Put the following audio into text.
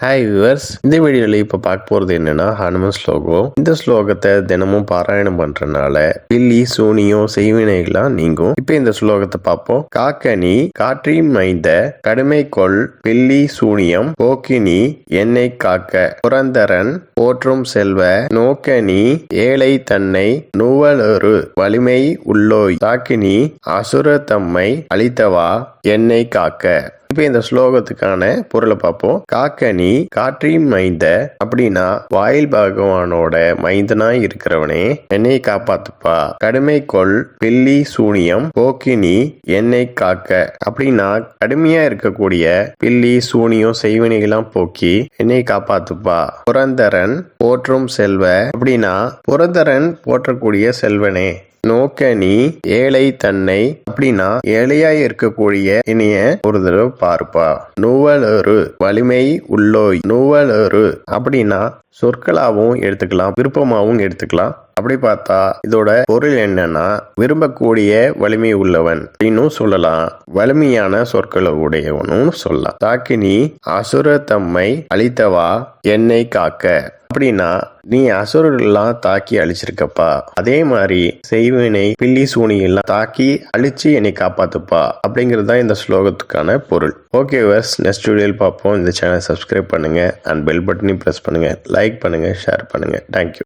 Hi viewers இந்த வீடியோவில் இப்போ பார்க்க போகிறது என்னென்னா ஹனுமன் ஸ்லோகம். இந்த ஸ்லோகத்தை தினமும் பாராயணம் பண்ணுறனால பில்லி சூனியம் செய்வினைகளாம் நீங்கும். இப்போ இந்த ஸ்லோகத்தை பார்ப்போம். காக்கனி காற்றின் மைந்த கடுமை கொள் பில்லி சூனியம் போக்கினி என்னை காக்க புரந்தரன் போற்றும் செல்வ நோக்கனி ஏழை தன்னை நுவலொரு வலிமை உள்ளோய் தாக்கினி அசுர தம்மை அளித்தவா என்னை காக்க. இப்போ இந்த ஸ்லோகத்துக்கான பொருளை பார்ப்போம். காக்கனி காற்றின் மைந்த அப்படின்னா வாயில் பகவானோட மைந்தனா இருக்கிறவனே என்னை காப்பாத்துப்பா. கடுமை கொள் பில்லி சூனியம் போக்கினி என்னை காக்க. அப்படின்னா கடுமையா இருக்கக்கூடிய பில்லி சூனியம் செய்வினைகளாம் போக்கி என்னை காப்பாத்துப்பா. புரந்தரன் போற்றும் செல்வ அப்படின்னா புரந்தரன் போற்றக்கூடிய செல்வனே. நோக்க நீ ஏழை தன்னை அப்படின்னா ஏழையாய் இருக்கக்கூடிய இனிய ஒரு தடவை பார்ப்பா. நுவலரு வலிமை உள்ளோய் நுவலரு அப்படின்னா சொற்களாகவும் எடுத்துக்கலாம் விருப்பமாகவும் எடுத்துக்கலாம். அப்படி பார்த்தா இதோட பொருள் என்னன்னா விரும்பக்கூடிய வலிமை உள்ளவன் அப்படின்னு சொல்லலாம். வலிமையான சொற்களை உடையவனும் சொல்லலாம். தாக்கினி அசுர தம்மை அழித்தவா? என்னை காக்க. அப்படின்னா நீ அசுரர்கள்லாம் தாக்கி அழிச்சிருக்கப்பா. அதே மாதிரி செய்வினை பில்லி சூனியெல்லாம் தாக்கி அழிச்சு என்னை காப்பாத்துப்பா. அப்படிங்கிறது தான் இந்த ஸ்லோகத்துக்கான பொருள். ஓகே வர்ஸ் நெக்ஸ்ட் வீடியோவில் பார்ப்போம். இந்த சேனல் சப்ஸ்கிரைப் பண்ணுங்க. அண்ட் பெல் பட்டனையும் ப்ரெஸ் பண்ணுங்க. லைக் பண்ணுங்க ஷேர் பண்ணுங்க. Thank you